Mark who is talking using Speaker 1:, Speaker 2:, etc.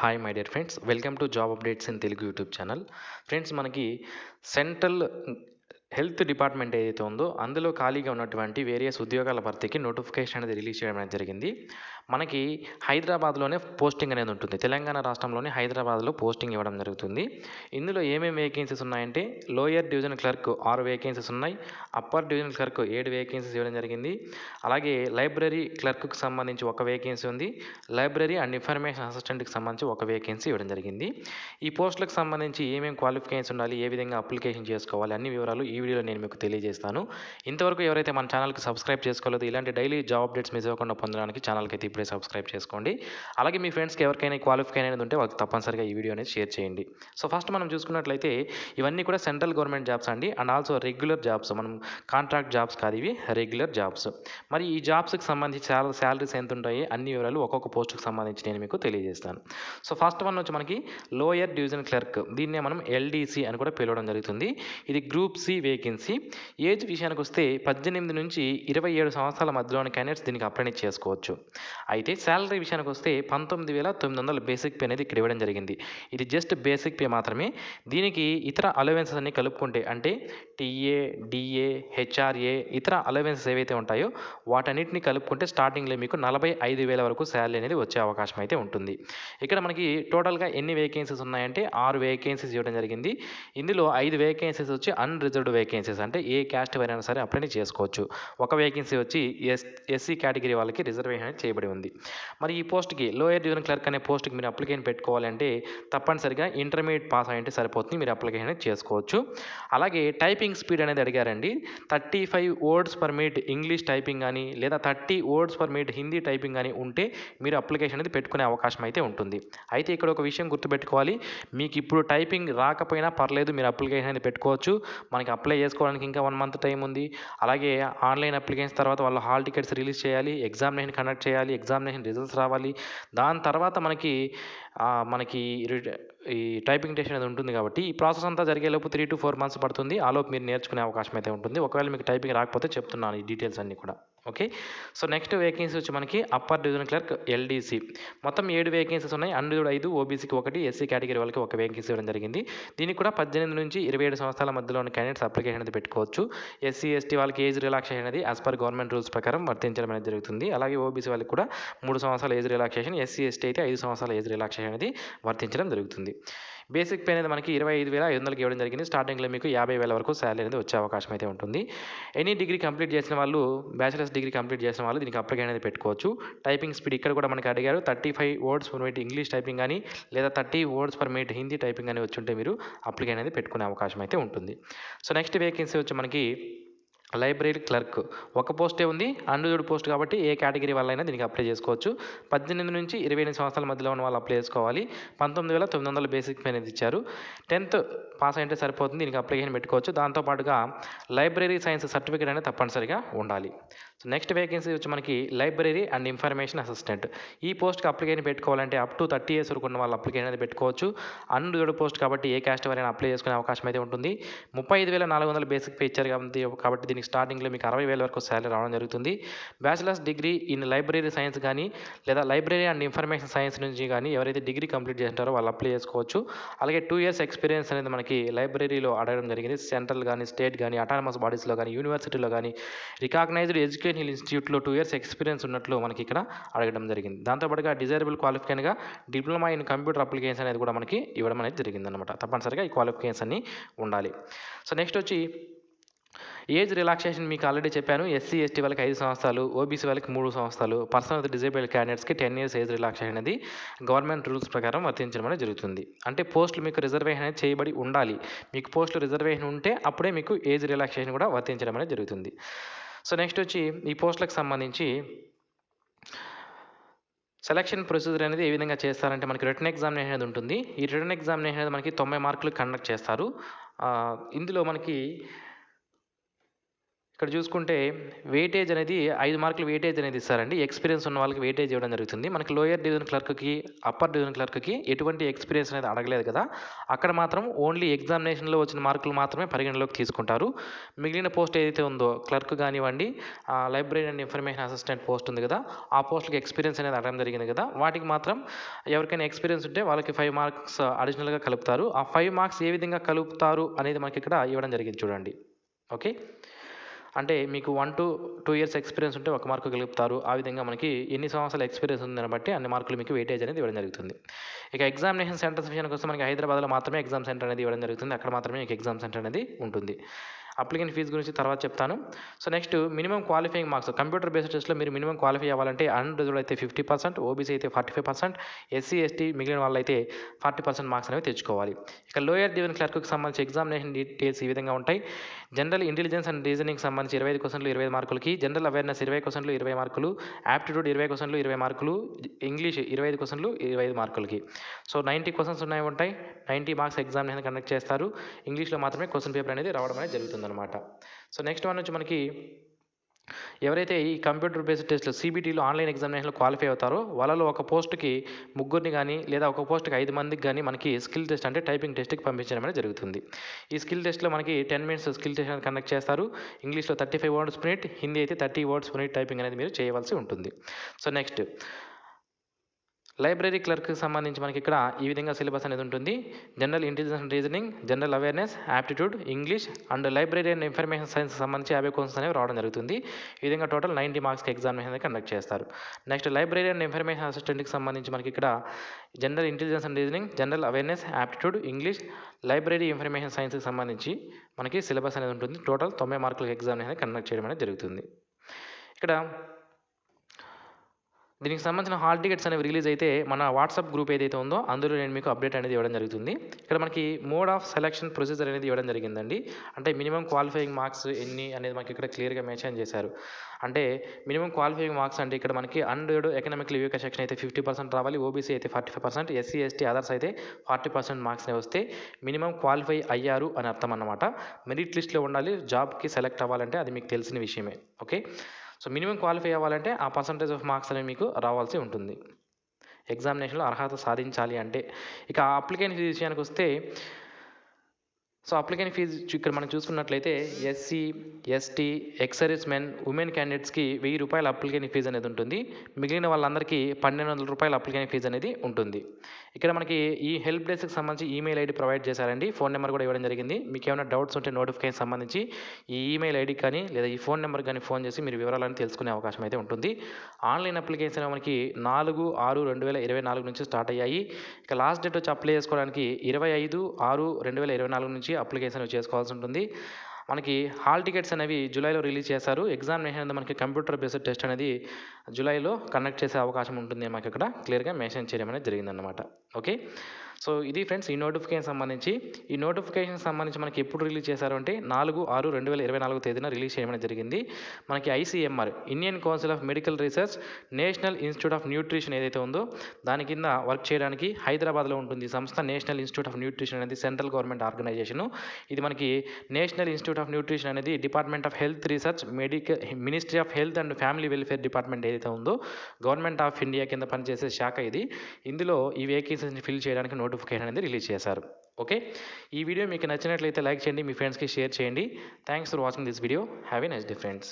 Speaker 1: Hi my dear friends welcome to job updates in Telugu YouTube channel friends మనకి central health department ఏదైతే ఉందో అందులో ఖాళీగా ఉన్నటువంటి వేరియస్ ఉద్యోగాల భర్తీకి నోటిఫికేషన్ అనేది రిలీజ్ చేయడం అనేది జరిగింది. మనకి హైదరాబాద్లోనే పోస్టింగ్ అనేది ఉంటుంది. తెలంగాణ రాష్ట్రంలోని హైదరాబాద్లో పోస్టింగ్ ఇవ్వడం జరుగుతుంది. ఇందులో ఏమేమి వేకెన్సీస్ ఉన్నాయంటే లోయర్ డివిజన్ క్లర్క్ ఆరు వేకెన్సీస్ ఉన్నాయి. అప్పర్ డివిజన్ క్లర్క్ ఏడు వేకెన్సీస్ ఇవ్వడం జరిగింది. అలాగే లైబ్రరీ క్లర్క్కి సంబంధించి ఒక వేకెన్సీ ఉంది. లైబ్రరీ అండ్ ఇన్ఫర్మేషన్ అసిస్టెంట్కి సంబంధించి ఒక వేకెన్సీ ఇవ్వడం జరిగింది. ఈ పోస్టులకు సంబంధించి ఏమేమి క్వాలిఫికేషన్స్ ఉండాలి ఏ విధంగా అప్లికేషన్ చేసుకోవాలి అన్ని వివరాలు ఈ వీడియోలో నేను మీకు తెలియజేస్తాను. ఇంతవరకు ఎవరైతే మన ఛానల్కి సబ్స్క్రైబ్ చేసుకోలేదు ఇలాంటి డైలీ జాబ్ అప్డేట్స్ మిస్ అవ్వకుండా పొందడానికి ఛానల్కి అయితే ప్లీజ్ సబ్స్క్రైబ్ చేసుకోండి. అలాగే మీ ఫ్రెండ్స్కి ఎవరికైనా క్వాలిఫికేషన్ అనేది ఉంటే వాళ్ళకి తప్పనిసరిగా ఈ వీడియో అనేది షేర్ చేయండి. సో ఫస్ట్ మనం చూసుకున్నట్లయితే ఇవన్నీ కూడా సెంట్రల్ గవర్నమెంట్ జాబ్స్ అండి. అండ్ ఆల్సో రెగ్యులర్ జాబ్స్ మనం కాంట్రాక్ట్ జాబ్స్ కాదు ఇవి రెగ్యులర్ జాబ్స్ మరి ఈ జాబ్స్కి సంబంధించి చాలా శాలరీస్ ఎంత ఉంటాయి అన్ని వివరాలు ఒక్కొక్క పోస్ట్కి సంబంధించి నేను మీకు తెలియజేస్తాను. సో ఫస్ట్ వన్ వచ్చి మనకి లోయర్ డివిజన్ క్లర్క్ దీన్నే మనం ఎల్డీసీ అని కూడా పిలవడం జరుగుతుంది. ఇది గ్రూప్ సి వేకెన్సీ ఏజ్ విషయానికి వస్తే పద్దెనిమిది నుంచి ఇరవై ఏడు సంవత్సరాల మధ్యలోని క్యాండిడేట్స్ దీనికి అప్లై చేసుకోవచ్చు. అయితే శాలరీ విషయానికి వస్తే పంతొమ్మిది వేల తొమ్మిది వందల బేసిక్ పే అనేది ఇక్కడ ఇవ్వడం జరిగింది. ఇది జస్ట్ బేసిక్ పే మాత్రమే. దీనికి ఇతర అలవెన్సెస్ అన్ని కలుపుకుంటే అంటే టీఏ డిఏ హెచ్ఆర్ఏ ఇతర అలవెన్సెస్ ఏవైతే ఉంటాయో వాటన్నిటిని కలుపుకుంటే స్టార్టింగ్లో మీకు నలభై ఐదు వేల వరకు శాలరీ అనేది వచ్చే అవకాశం అయితే ఉంటుంది. ఇక్కడ మనకి టోటల్గా ఎన్ని వేకెన్సీస్ ఉన్నాయంటే ఆరు వేకెన్సీస్ ఇవ్వడం జరిగింది. ఇందులో ఐదు వేకెన్సీస్ వచ్చి అన్రిజర్వ్డ్ వేకెన్సీస్ అంటే ఏ క్యాస్ట్ వారైనా సరే అప్లై చేసుకోవచ్చు. ఒక వేకెన్సీ వచ్చి ఎస్ ఎస్సీ కేటగిరీ వాళ్ళకి రిజర్వేషన్ చేయబడి ఉంది. మరి ఈ పోస్ట్కి లోయర్ డివిజన్ క్లర్క్ అనే పోస్ట్కి మీరు అప్లికేషన్ పెట్టుకోవాలంటే తప్పనిసరిగా ఇంటర్మీడియట్ పాస్ అయ్యింటే సరిపోతుంది. మీరు అప్లికేషన్ అనేది చేసుకోవచ్చు. అలాగే టైపింగ్ స్పీడ్ అనేది అడిగారండి. Thirty five words per minute English typing కానీ లేదా thirty words per minute Hindi typing కానీ ఉంటే మీరు అప్లికేషన్ అనేది పెట్టుకునే అవకాశం అయితే ఉంటుంది. అయితే ఇక్కడ ఒక విషయం గుర్తుపెట్టుకోవాలి. మీకు ఇప్పుడు టైపింగ్ రాకపోయినా పర్లేదు మీరు అప్లికేషన్ అనేది పెట్టుకోవచ్చు. మనకి అప్లై చేసుకోవడానికి ఇంకా వన్ మంత్ టైం ఉంది. అలాగే ఆన్లైన్ అప్లికేషన్ తర్వాత వాళ్ళు హాల్ టికెట్స్ రిలీజ్ చేయాలి ఎగ్జామినేషన్ కండక్ట్ చేయాలి ఎగ్జామినేషన్ రిజల్ట్స్ రావాలి. దాని తర్వాత మనకి మనకి ఈ టైపింగ్ టెస్ట్ అనేది ఉంటుంది కాబట్టి ఈ ప్రాసెస్ అంతా జరిగేలోపు త్రీ టు ఫోర్ మంత్స్ పడుతుంది. ఆలోపు మీరు నేర్చుకునే అవకాశం అయితే ఉంటుంది. ఒకవేళ మీకు టైపింగ్ రాకపోతే చెప్తున్నాను ఈ డీటెయిల్స్ అన్నీ కూడా. ఓకే సో నెక్స్ట్ వేకెన్సీ వచ్చి మనకి అప్పర్ డివిజన్ క్లర్క్ ఎల్డీసీ మొత్తం ఏడు వేకెన్సీస్ ఉన్నాయి. అండ్ ఐదు ఓబీసీకి ఒకటి ఎస్సీ కేటగిరీ వాళ్ళకి ఒక వేకెన్సీ ఇవ్వడం జరిగింది. దీనికి కూడా పద్దెనిమిది నుంచి ఇరవై ఏడు సంవత్సరాల మధ్యలోని క్యాండిడేట్స్ అప్లికేషన్ అనేది పెట్టుకోవచ్చు. ఎస్సీ ఎస్టీ వాళ్ళకి ఏజ్ రిలాక్సేషన్ అనేది యాజ్ పర్ గవర్నమెంట్ రూల్స్ ప్రకారం వర్తించడం అనేది జరుగుతుంది. అలాగే ఓబీసీ వాళ్ళకి కూడా మూడు సంవత్సరాల ఏజ్ రిలాక్సేషన్ ఎస్సీ ఎస్టీ అయితే ఐదు సంవత్సరాల ఏజ్ రిలాక్సేషన్ అనేది వర్తించడం జరుగుతుంది. బేసిక్ పే అనేది మనకి ఇరవై ఐదు వేల ఐదు వందలకి ఇవ్వడం జరిగింది. స్టార్టింగ్లో మీకు యాభై వేల వరకు శాలరీ అనేది వచ్చే అవకాశం అయితే ఉంటుంది. ఎనీ డిగ్రీ కంప్లీట్ చేసిన వాళ్ళు బ్యాచిలర్స్ డిగ్రీ కంప్లీట్ చేసిన వాళ్ళు దీనికి అప్లై అనేది పెట్టుకోవచ్చు. టైపింగ్ స్పీడ్ ఇక్కడ కూడా మనకి అడిగారు. Thirty five words per minute English typing కానీ లేదా thirty words per minute Hindi typing కానీ వచ్చి ఉంటే మీరు అప్లికేషన్ అనేది పెట్టుకునే అవకాశం అయితే ఉంటుంది. సో నెక్స్ట్ వేకెన్సీ వచ్చి మనకి లైబ్రరీ క్లర్క్. ఒక పోస్టే ఉంది అన్రిజర్వ్డ్ పోస్ట్ కాబట్టి ఏ కేటగిరీ వాళ్ళైనా దీనికి అప్లై చేసుకోవచ్చు. పద్దెనిమిది నుంచి ఇరవై ఎనిమిది సంవత్సరాల మధ్యలో ఉన్న వాళ్ళు అప్లై చేసుకోవాలి. పంతొమ్మిది వేల తొమ్మిది వందల బేసిక్ పే అనేది ఇచ్చారు. టెన్త్ పాస్ అయితే సరిపోతుంది దీనికి అప్లికేషన్ పెట్టుకోవచ్చు. దాంతోపాటుగా లైబ్రరీ సైన్స్ సర్టిఫికేట్ అనేది తప్పనిసరిగా ఉండాలి. సో నెక్స్ట్ వేకెన్సీ వచ్చి మనకి లైబ్రరీ అండ్ ఇన్ఫర్మేషన్ అసిస్టెంట్ ఈ పోస్ట్కి అప్లికేషన్ పెట్టుకోవాలంటే అప్ టు థర్టీ ఇయర్స్ వరకు ఉన్న వాళ్ళు అప్లికేషన్ అనేది పెట్టుకోవచ్చు. అన్రిజర్వ్డ్ పోస్ట్ కాబట్టి ఏ క్యాస్ట్ వారైనా అప్లై చేసుకునే అవకాశం అయితే ఉంటుంది. ముప్పై ఐదు వేల నాలుగు వందల బేసిక్ పే ఇచ్చారు కాబట్టి కాబట్టి దీనికి స్టార్టింగ్లో మీకు అరవై వేల వరకు శాలరీ రావడం జరుగుతుంది. Bachelor's degree in library science కానీ లేదా లైబ్రరీ అండ్ ఇన్ఫర్మేషన్ సైన్స్ నుంచి కానీ ఎవరైతే డిగ్రీ కంప్లీట్ చేస్తారో వాళ్ళు అప్లై చేసుకోవచ్చు. అలాగే టూ ఇయర్స్ ఎక్స్పీరియన్స్ అనేది మనకి లైబ్రరీలో అడగడం జరిగింది. సెంట్రల్ కానీ స్టేట్ కానీ అటానమస్ బాడీస్లో కానీ యూనివర్సిటీలో కానీ రికాగ్నైజ్డ్ ఎడ్యుకేషన్ ఎడ్యుకేషనల్ ఇన్స్టిట్యూట్లో టూ ఇయర్స్ ఎక్స్పీరియన్స్ ఉన్నట్లు మనకి ఇక్కడ అడగడం జరిగింది. దాంతోపాటుగా డిజైరబుల్ క్వాలిఫికేషన్గా డిప్లొమా ఇన్ కంప్యూటర్ అప్లికేషన్ అనేది కూడా మనకి ఇవ్వడం అనేది జరిగింది అనమాట తప్పనిసరిగా ఈ క్వాలిఫికేషన్ అన్ని ఉండాలి. సో నెక్స్ట్ వచ్చి ఏజ్ రిలాక్సేషన్ మీకు ఆల్రెడీ చెప్పాను. ఎస్సీ ఎస్టీ వాళ్ళకి ఐదు సంవత్సరాలు ఓబీసీ వాళ్ళకి మూడు సంవత్సరాలు పర్సన్ విత్ డిజేబుల్డ్ క్యాండిడేట్స్కి టెన్ ఇయర్స్ ఏజ్ రిలాక్సేషన్ అనేది గవర్నమెంట్ రూల్స్ ప్రకారం వర్తించడం అనేది జరుగుతుంది. అంటే పోస్టులు మీకు రిజర్వేషన్ అనేది చేయబడి ఉండాలి. మీకు పోస్టులు రిజర్వేషన్ ఉంటే అప్పుడే మీకు ఏజ్ రిలాక్సేషన్ కూడా వర్తించడం అనేది జరుగుతుంది. సో నెక్స్ట్ వచ్చి ఈ పోస్టులకు సంబంధించి సెలక్షన్ ప్రొసీజర్ అనేది ఏ విధంగా చేస్తారంటే మనకి రిటర్న్ ఎగ్జామినేషన్ అనేది ఉంటుంది. ఈ రిటర్న్ ఎగ్జామినేషన్ అనేది మనకి తొంభై మార్కులు కండక్ట్ చేస్తారు. ఆ, ఇందులో మనకి ఇక్కడ చూసుకుంటే వెయిటేజ్ అనేది ఐదు మార్కులు వెయిటేజ్ అనేది ఇస్తారండి. ఎక్స్పీరియన్స్ ఉన్న వాళ్ళకి వెయిటేజ్ ఇవ్వడం జరుగుతుంది. మనకి లోయర్ డివిజన్ క్లర్క్కి అప్పర్ డివిజన్ క్లర్క్కి ఎటువంటి ఎక్స్పీరియన్స్ అనేది అడగలేదు కదా. అక్కడ మాత్రం ఓన్లీ ఎగ్జామినేషన్లో వచ్చిన మార్కులు మాత్రమే పరిగణలోకి తీసుకుంటారు. మిగిలిన పోస్ట్ ఏదైతే ఉందో క్లర్క్ కానివ్వండి library and information assistant post ఉంది కదా ఆ పోస్ట్కి ఎక్స్పీరియన్స్ అనేది అడగడం జరిగింది కదా. వాటికి మాత్రం ఎవరికైనా ఎక్స్పీరియన్స్ ఉంటే వాళ్ళకి ఫైవ్ మార్క్స్ అడిషనల్గా కలుపుతారు. ఆ ఫైవ్ మార్క్స్ ఏ విధంగా కలుపుతారు అనేది మనకి ఇక్కడ ఇవ్వడం జరిగింది చూడండి. ఓకే అంటే మీకు one to two years experience ఉంటే ఒక మార్కు గెలుపుతారు. ఆ విధంగా మనకి ఎన్ని సంవత్సరాల ఎక్స్పీరియన్స్ ఉందని బట్టి అన్ని మార్కులు మీకు వెయిటేజ్ అనేది ఇవ్వడం జరుగుతుంది. ఇక ఎగ్జామినేషన్ సెంటర్స్ విషయానికి వస్తే మనకి హైదరాబాద్లో మాత్రమే ఎగ్జామ్ సెంటర్ అనేది ఇవ్వడం జరుగుతుంది. అక్కడ మాత్రమే మీకు ఎగ్జామ్ సెంటర్ అనేది ఉంటుంది. అప్లికెంట్ ఫీజు గురించి తర్వాత చెప్తాను. So next minimum qualifying marks computer based టెస్ట్లో మీరు మినిమం క్వాలిఫై అవ్వాలంటే అన్రిజర్వ్డ్ అయితే ఫిఫ్టీ పర్సెంట్ ఓబీసీ అయితే forty five percent SC ST మిగిలిన వాళ్ళైతే ఫార్టీ పర్సెంట్ మార్క్స్ అనేవి తెచ్చుకోవాలి. ఇక లోయర్ డివిజన్ క్లర్క్కి సంబంధించి ఎగ్జామినేషన్ డీటెయిల్స్ ఈ విధంగా ఉంటాయి. జనరల్ ఇంటెలిజెన్స్ అండ్ రీజనింగ్ సంబంధించి ఇరవై ఐదు క్వశ్చన్లు ఇరవై మార్కులకి జనరల్ అవేర్నెస్ ఇరవై క్వశ్చన్లు ఇరవై మార్కులు యాప్టిట్యూడ్ ఇరవై క్వశ్చన్లు ఇరవై మార్కులు ఇంగ్లీష్ ఇరవై ఐదు క్వశ్చన్లు ఇరవై ఐదు మార్కులకి. సో నైంటీ క్వశ్చన్స్ ఉన్నాయి ఉంటాయి. నైంటీ మార్క్స్ ఎగ్జామినేషన్ కండక్ట్ చేస్తారు. ఇంగ్లీష్లో మాత్రమే క్వశ్చన్ పేపర్ అనేది రావడం అనేది జరుగుతుంది. అనమాట సో నెక్స్ట్ వన్ వచ్చి మనకి ఎవరైతే ఈ కంప్యూటర్ బేస్డ్ టెస్ట్లో సిబిటీలో ఆన్లైన్ ఎగ్జామినేషన్లో క్వాలిఫై అవుతారో వాళ్ళలో ఒక పోస్ట్కి ముగ్గురిని కానీ లేదా ఒక పోస్ట్కి ఐదు మందికి కానీ మనకి స్కిల్ టెస్ట్ అంటే టైపింగ్ టెస్ట్కి పంపించడం అనేది జరుగుతుంది. ఈ స్కిల్ టెస్ట్లో మనకి టెన్ మినిట్స్ స్కిల్ టెస్ట్ అనేది కండక్ట్ చేస్తారు. ఇంగ్లీష్లో thirty five words minute Hindi అయితే థర్టీ వర్డ్స్ మినిట్ టైపింగ్ అనేది మీరు చేయవలసి ఉంటుంది. సో నెక్స్ట్ లైబ్రరీ క్లర్క్కి సంబంధించి మనకి ఇక్కడ ఈ విధంగా సిలబస్ అనేది ఉంటుంది. General intelligence and reasoning general awareness aptitude English and library and information science సంబంధించి యాభై క్వశ్చన్స్ అనేవి రావడం జరుగుతుంది. ఈ విధంగా టోటల్ నైంటీ మార్క్స్కి ఎగ్జామినేషన్ అనేది కండక్ట్ చేస్తారు. నెక్స్ట్ లైబ్రరీ అండ్ ఇన్ఫర్మేషన్ అసిస్టెంట్కి సంబంధించి మనకి ఇక్కడ general intelligence and reasoning general awareness aptitude English library information సైన్స్కి సంబంధించి మనకి సిలబస్ అనేది ఉంటుంది. టోటల్ తొంభై మార్కులకు ఎగ్జామినేషన్ అనేది కండక్ట్ చేయడం అనేది జరుగుతుంది. ఇక్కడ దీనికి సంబంధించిన హాల్ టికెట్స్ అనేవి రిలీజ్ అయితే మన వాట్సాప్ గ్రూప్ ఏదైతే ఉందో అందులో నేను మీకు అప్డేట్ అనేది ఇవ్వడం జరుగుతుంది. ఇక్కడ మనకి మోడ్ ఆఫ్ సెలక్షన్ ప్రొసీజర్ అనేది ఇవ్వడం జరిగిందండి. అంటే మినిమం క్వాలిఫైయింగ్ మార్క్స్ ఎన్ని అనేది మనకి ఇక్కడ క్లియర్గా మెన్షన్ చేశారు. అంటే మినిమం క్వాలిఫైయింగ్ మార్క్స్ అంటే ఇక్కడ మనకి అండర్డ్ ఎకనామికల్ వీక్ సెక్షన్ అయితే ఫిఫ్టీ పర్సెంట్ రావాలి ఓబీసీ అయితే forty five percent SC ST others అయితే ఫార్టీ పర్సెంట్ మార్క్స్నే వస్తే మినిమం క్వాలిఫై అయ్యారు అని అర్థం అన్నమాట. మెరిట్ లిస్ట్లో ఉండాలి జాబ్కి సెలెక్ట్ అవ్వాలంటే అది మీకు తెలిసిన విషయమే. ఓకే? సో మినిమం క్వాలిఫై అవ్వాలంటే ఆ పర్సంటేజ్ ఆఫ్ మార్క్స్ అనేవి మీకు రావాల్సి ఉంటుంది. ఎగ్జామినేషన్లో అర్హత సాధించాలి అంటే. ఇక అప్లికెంట్ విషయానికి వస్తే సో అప్లికెంట్ ఫీజు ఇక్కడ మనం చూసుకున్నట్లయితే SC ST ex service men women క్యాండిడేట్స్కి వెయ్యి రూపాయల అప్లికెంట్ ఫీజు అనేది ఉంటుంది. మిగిలిన వాళ్ళందరికీ పన్నెండు వందల రూపాయల అప్లికెంట్ ఫీజు అనేది ఉంటుంది. ఇక్కడ మనకి ఈ హెల్ప్ డెస్క్కి సంబంధించి ఈమెయిల్ ఐడి ప్రొవైడ్ చేశారండి. ఫోన్ నెంబర్ కూడా ఇవ్వడం జరిగింది. మీకు ఏమైనా డౌట్స్ ఉంటే నోటిఫికేషన్ సంబంధించి ఈ ఈమెయిల్ ఐడి కానీ లేదా ఈ ఫోన్ నెంబర్ కానీ ఫోన్ చేసి మీరు వివరాలను తెలుసుకునే అవకాశం అయితే ఉంటుంది. ఆన్లైన్ అప్లికేషన్ మనకి నాలుగు ఆరు రెండు వేల ఇరవై నాలుగు నుంచి స్టార్ట్ అయ్యాయి. ఇక లాస్ట్ డేట్ వచ్చి అప్లై చేసుకోవడానికి ఇరవై ఐదు ఆరు రెండు వేల ఇరవై నాలుగు నుంచి అప్లికేషన్ చేసుకోవాల్సి ఉంటుంది. మనకి హాల్ టికెట్స్ అనేవి జూలైలో రిలీజ్ చేశారు. ఎగ్జామినేషన్ అనేది మనకి కంప్యూటర్ బేస్డ్ టెస్ట్ అనేది జూలైలో కండక్ట్ చేసే అవకాశం ఉంటుంది మాకు ఇక్కడ. క్లియర్గా మెన్షన్ చేయడం అనేది జరిగిందన్నమాట. ఓకే సో ఇది ఫ్రెండ్స్ ఈ నోటిఫికేషన్ సంబంధించి. ఈ నోటిఫికేషన్ సంబంధించి మనకి ఎప్పుడు రిలీజ్ చేశారు అంటే నాలుగు ఆరు రెండు వేల ఇరవై నాలుగు తేదీన రిలీజ్ చేయడం జరిగింది. మనకి ICMR Indian Council of Medical Research National Institute of Nutrition ఏదైతే ఉందో దాని కింద వర్క్ చేయడానికి హైదరాబాద్లో ఉంటుంది. ఈ సంస్థ నేషనల్ ఇన్స్టిట్యూట్ ఆఫ్ న్యూట్రిషన్ అనేది సెంట్రల్ గవర్నమెంట్ ఆర్గనైజేషన్. ఇది మనకి నేషనల్ ఇన్స్టిట్యూట్ ఆఫ్ న్యూట్రిషన్ అనేది department of health research medical ministry of health and family welfare department ఏదైతే ఉందో గవర్నమెంట్ ఆఫ్ ఇండియా కింద పనిచేసే శాఖ ఇది. ఇందులో ఈ వేకెన్సీని ఫిల్ చేయడానికి నోటిఫికేషన్ అనేది రిలీజ్ చేశారు. ఓకే ఈ వీడియో మీకు నచ్చినట్లయితే లైక్ చేయండి మీ ఫ్రెండ్స్కి షేర్ చేయండి. Thanks for watching this video have a nice day friends